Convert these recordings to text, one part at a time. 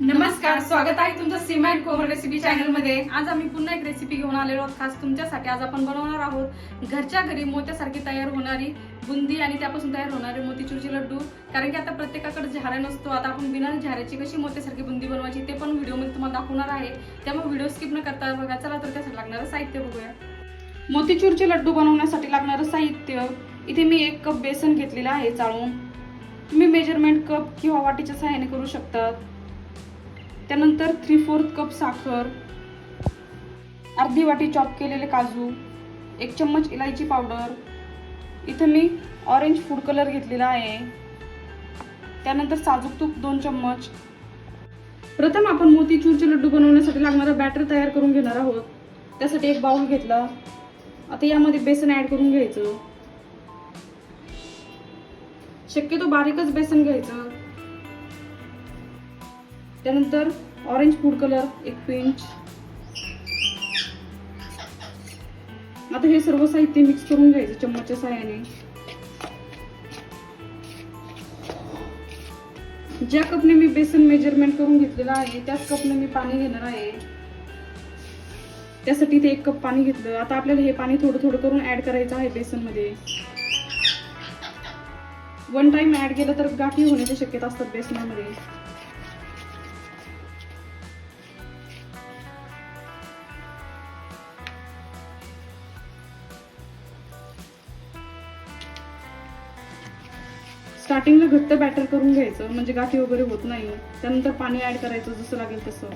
नमस्कार स्वागत आहे तुमचं सीमा अँड कोमल रेसिपी चॅनलमध्ये. आज आम्ही पुन्हा एक रेसिपी घेऊन आलेलो आहोत. खास तुमच्यासाठी आज आपण बनवणार आहोत. घरच्या घरी मोत्यासारखी तयार होणारी बुंदी आणि त्यापासून तयार होणारे मोतीचूरचे लड्डू. कारण की आता प्रत्येकाकडे झारा नसतो. आता आपण बिना झाऱ्याची कशी मोत्यासारखी बुंदी बनवायची ते पण व्हिडिओमध्ये तुम्हाला दाखवणार आहे. त्यामुळे व्हिडिओ स्किप न करता बघा चला तर त्यासाठी लागणारं साहित्य बघूया. मोतीचूरचे लड्डू बनवण्यासाठी लागणारं साहित्य. इथे मी एक कप बेसन घेतलेलं आहे चाळून. तुम्ही मेजरमेंट कप किंवा वाटीच्या सहाय्याने करू शकतात. त्यानंतर थ्री फोर्थ कप साखर अर्धी वाटी चॉप केलेले काजू एक चम्मच इलायची पावडर इथं मी ऑरेंज फूड कलर घेतलेला आहे. त्यानंतर साजूक तूप दोन चम्मच. प्रथम आपण मोतीचूरचे लड्डू बनवण्यासाठी लागणारा बॅटर तयार करून घेणार आहोत. त्यासाठी एक बाउल घेतला. आता यामध्ये बेसन ॲड करून घ्यायचं. शक्यतो बारीकच बेसन घ्यायचं. त्यानंतर ऑरेंज फूड कलर एक पिंच आता हे सर्व साहित्य मिक्स करून घ्यायचं चम्मचच्या सहाय्याने ज्या कपने मी बेसन मेजरमेंट करून घेतलेलं आहे त्याच कपने मी पाणी घेणार आहे. त्यासाठी ते एक कप पाणी घेतलं. आता आपल्याला हे पाणी थोडं थोडं करून ऍड करायचं आहे बेसनमध्ये वन टाइम ऍड केलं तर गाठी होण्याची शक्यता असतात बेसनामध्ये. स्टार्टिंगला घट्ट बॅटर करून घ्यायचं म्हणजे गाठी वगैरे होत नाही. त्यानंतर पाणी ऍड करायचं जसं लागेल तसं.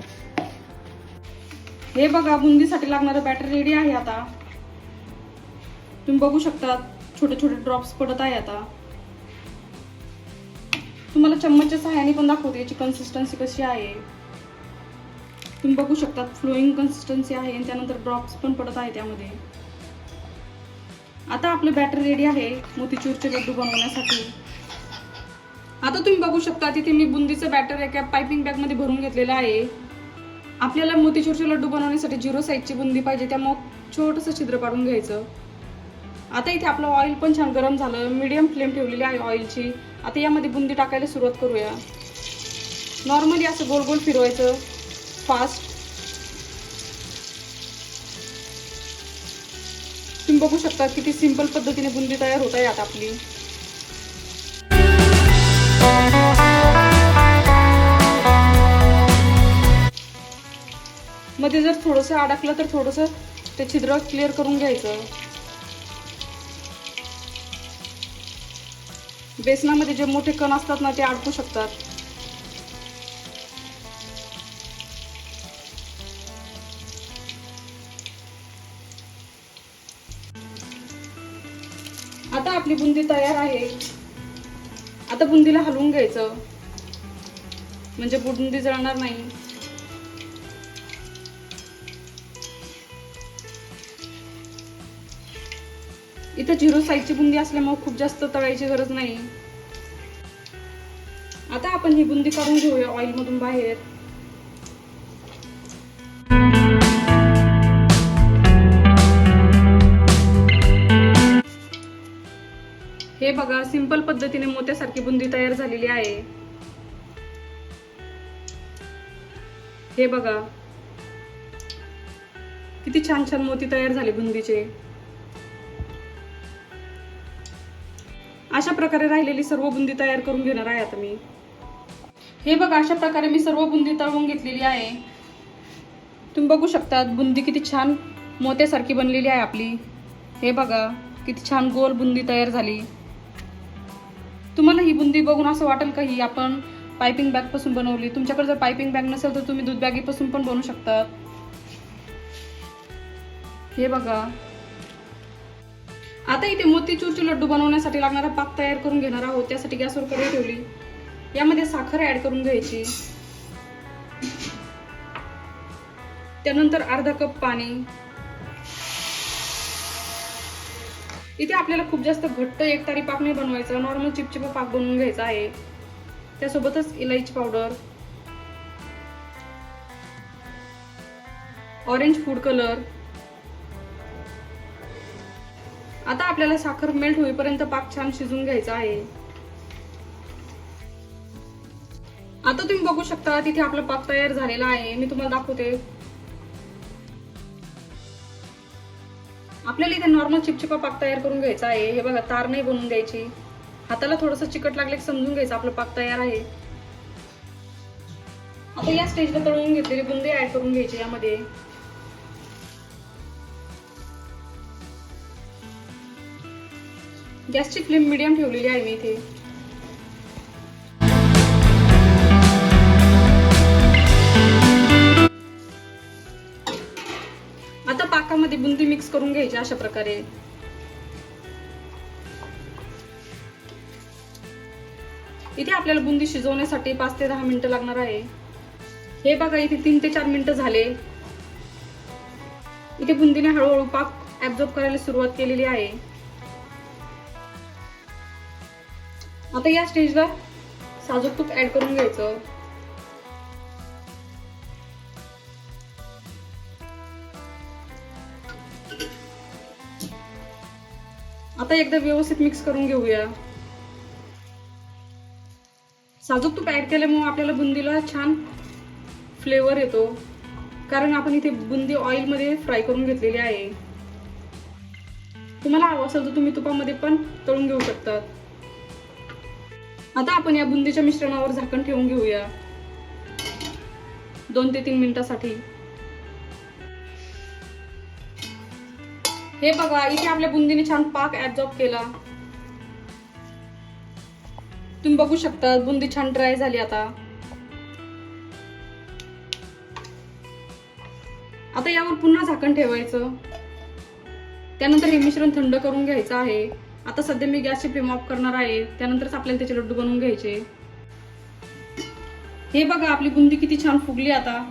हे बघा बुंदीसाठी लागणारं बॅटर रेडी आहे आता. तुम्ही बघू शकता छोटे छोटे ड्रॉप्स पडत आहे आता. तुम्हाला चम्मचच्या सहाय्याने पण दाखवते याची कन्सिस्टन्सी कशी आहे. तुम्ही बघू शकता फ्लोईंग कन्सिस्टन्सी आहे आणि त्यानंतर ड्रॉप्स पण पडत आहे त्यामध्ये. आता आपलं बॅटर रेडी आहे मोतीचूरचे लड्डू बनवण्यासाठी. आता तुम्ही बघू शकता तिथे मी बुंदीचं बॅटर एका पायपिंग बॅगमध्ये भरून घेतलेलं आहे. आपल्याला मोतीचूरचे लड्डू बनवण्यासाठी झिरो साईजची बुंदी पाहिजे त्यामुळं छोटंसं छिद्र पाडून घ्यायचं. आता इथे आपलं ऑइल पण छान गरम झालं मीडियम फ्लेम ठेवलेली आहे ऑइलची आता यामध्ये बुंदी टाकायला सुरुवात करूया. नॉर्मली असं गोल गोल फिरवायचं फास्ट तुम्ही बघू शकता किती सिंपल पद्धतीने बुंदी तयार होत आहे आता आपली. मध्ये जर थोडंसं अडकलं तर थोडंसं ते छिद्र क्लिअर करून घ्यायचं. बेसनामध्ये जे मोठे कण असतात ना ते अडकू शकतात. आता आपली बुंदी तयार आहे. आता बुंदीला हलवून घ्यायचं. म्हणजे बुंदी जळणार नाही. इथं झिरो साईजची बुंदी असल्यामुळे खूप जास्त तळायची गरज नाही. आता आपण ही बुंदी काढून घेऊया ऑइल मधून बाहेर. हे बघा सिंपल पद्धतीने मोत्यासारखी बुंदी तयार झालेली आहे. हे बघा. किती छान छान मोती तयार झाले बुंदीचे. अशा प्रकारे राहिलेली सर्व बुंदी तयार करून घेणार आहे आता मी. हे बघा अशा प्रकारे मी सर्व बुंदी तळवून घेतलेली आहे. तुम्ही बघू शकता बुंदी किती छान मोत्यासारखी बनलेली आहे आपली. हे बघा किती छान गोल बुंदी तयार झाली. तुम्हाला ही बुंदी बघून असं वाटेल का ही? आपण पायपिंग बॅगपासून बनवली. तुमच्याकडे जर पायपिंग बॅग नसेल तर तुम्ही दूध बॅगीपासून पण बनवू शकता. हे बघा. आता इथे मोतीचूरचे लड्डू बनवण्यासाठी लागणारा पाक तयार करून घेणार आहोत. त्यासाठी गॅसवर कढई ठेवली. यामध्ये साखर ऍड करून घ्यायची. त्यानंतर अर्धा कप पाणी. इथे आपल्याला खूप जास्त घट्ट एक तारी पाक नाही बनवायचा. नॉर्मल चिपचिपा पाक बनवून घ्यायचा आहे. त्यासोबतच इलायची पावडर ऑरेंज फूड कलर आता आपल्याला साखर मेल्ट होईपर्यंत पाक छान शिजून घ्यायचा आहे. आता तुम्ही बघू शकता तिथे आपला पाक तयार झालेला आहे. मी तुम्हाला दाखवते. आपल्याला इथे नॉर्मल चिपचिपा पाक तयार करून घ्यायचा आहे. हे बघा तार नाही बनवून द्यायची. हाताला थोडंसं चिकट लागले की समजून घ्यायचं आपलं पाक तयार आहे. आता या स्टेजला तळून घेतलेली बुंदी ऍड करून घ्यायची यामध्ये. गॅसची फ्लेम मिडियम ठेवलेली आहे मी इथे. आता बुंदी मिक्स करून घ्यायची अशा प्रकारे. इथे आपल्याला बुंदी शिजवण्यासाठी पाच ते दहा मिनिटं लागणार आहे. हे बघा इथे तीन ते चार मिनिटं झाले. इथे बुंदीने हळूहळू पाक ऍब्झॉर्ब करायला सुरुवात केलेली आहे. आता या स्टेजला साजूक तूप ऍड करून घ्यायचं. आता एकदा व्यवस्थित मिक्स करून घेऊया. साजूक तूप ॲड केल्यामुळे आपल्याला बुंदीला छान फ्लेवर येतो. कारण आपण इथे बुंदी ऑइलमध्ये फ्राय करून घेतलेली आहे. तुम्हाला हवं असेल तर तुम्ही तुपामध्ये पण तळून घेऊ शकतात आता आपण या बुंदीच्या मिश्रणावर झाकण ठेवून घेऊया. दोन ते तीन मिनिटासाठी. हे बघा इथे आपल्या बुंदीने छान पाक ऍब्झॉर्ब केला. तुम्ही बघू शकता बुंदी छान ड्राय झाली आता. आता यावर पुन्हा झाकण ठेवायचं. त्यानंतर हे मिश्रण थंड करून घ्यायचं आहे. आता सध्या मी गॅसची फ्लेम ऑफ करणार आहे. त्यानंतरच आपल्याला त्याचे लड्डू बनवून घ्यायचे. हे बघा आपली बुंदी किती छान फुगली आता.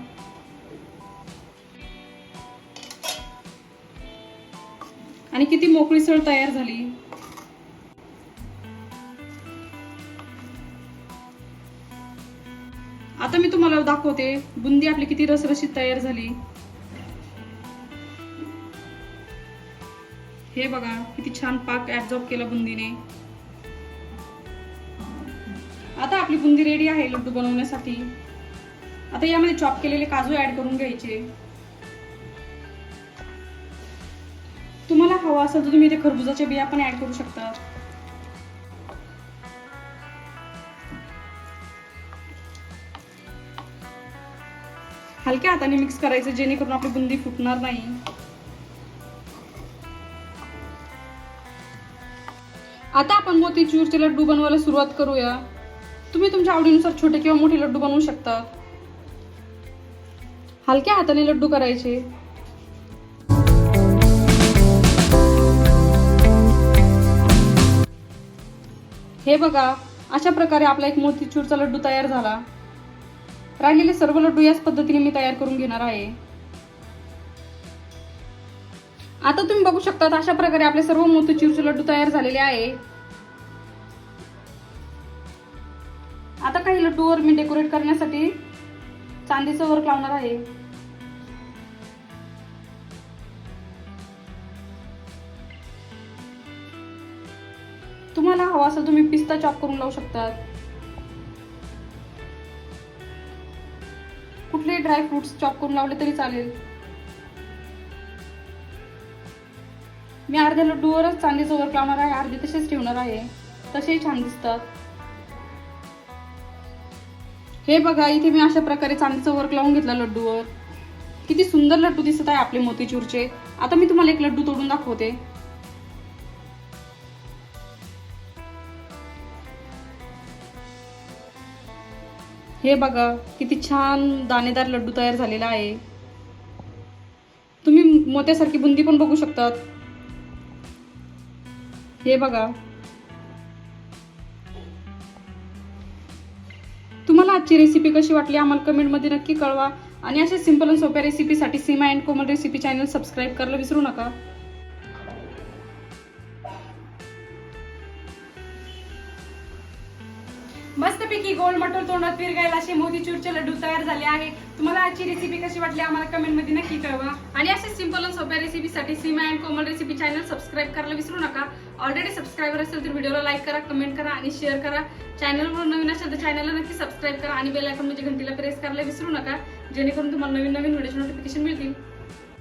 आणि किती मोकळी सळ तयार झाली. आता मी तुम्हाला दाखवते बुंदी आपली किती रसरशीत तयार झाली. हे बघा किती छान पाक ऍब्झॉर्ब केला बुंदीने. आता आपली बुंदी रेडी आहे लड्डू बनवण्यासाठी. आता यामध्ये चॉप केलेले काजू ऍड करून घ्यायचे. तुम्हाला हवा असेल तर तुम्ही इथे खरबुजाच्या बिया पण ऍड करू शकता. हलक्या हाताने मिक्स करायचं जेणेकरून आपली बुंदी फुटणार नाही. आता आपण मोतीचूरचे लड्डू बनवायला सुरुवात करूया. तुम्ही तुमच्या आवडीनुसार छोटे किंवा मोठे लड्डू बनवू शकता. हलक्या हाताने लड्डू करायचे. हे बघा अशा प्रकारे आपला एक मोतीचूरचा लड्डू तयार झाला. राहिलेले सर्व लड्डू याच पद्धतीने मी तयार करून घेणार आहे. आता तुम्ही बघू शकता अशा प्रकारे आपले सर्व मोतीचूरचे लड्डू तयार झालेले आहे. आता काही लड्डूवर मी डेकोरेट करण्यासाठी चांदीचं वर्क लावणार आहे. तुम्हाला हवा असेल तुम्ही पिस्ता चॉप करून लावू शकतात. कुठले ड्राय फ्रुट्स चॉप करून लावले तरी चालेल. मी अर्ध्या लड्डूवरच चांदीचं वर्क लावणार आहे अर्धे तसेच ठेवणार आहे. तसेही छान दिसतात. हे बघा इथे मी अशा प्रकारे चांदीचं वर्क लावून घेतलं लड्डूवर. किती सुंदर लड्डू दिसत आहे आपले मोतीचूरचे. आता मी तुम्हाला एक लड्डू तोडून दाखवते. हे बघा किती छान दाणेदार लड्डू तयार झालेला आहे. तुम्ही मोत्यासारखी बुंदी पण बघू शकतात. हे बघा. तुम्हाला आजची रेसिपी कशी वाटली आम्हाला कमेंटमध्ये नक्की कळवा. आणि अशा सिंपल आणि सोप्या रेसिपीसाठी Seema and Komal recipe channel subscribe करायला विसरू नका. तोंडात विरगायला असे मोतीचूरचे लड्डू तयार झाले आहे. तुम्हाला आजची रेसिपी कशी वाटली आम्हाला कमेंटमध्ये नक्की कळवा. आणि असे सिंपल आणि सोप्या रेसिपीसाठी Seema and Komal recipe channel subscribe करायला विसरू नका. ऑलरेडी सबस्क्रायबर असेल तर व्हिडिओला लाईक करा कमेंट करा आणि शेअर करा. चॅनलवर नवीन असेल तर चॅनलला नक्की सबस्क्राईब करा आणि बेल आयकॉन म्हणजे घंटीला प्रेस करायला विसरू नका. जेणेकरून तुम्हाला नवीन नवीन व्हिडिओचे नोटिफिकेशन मिळतील.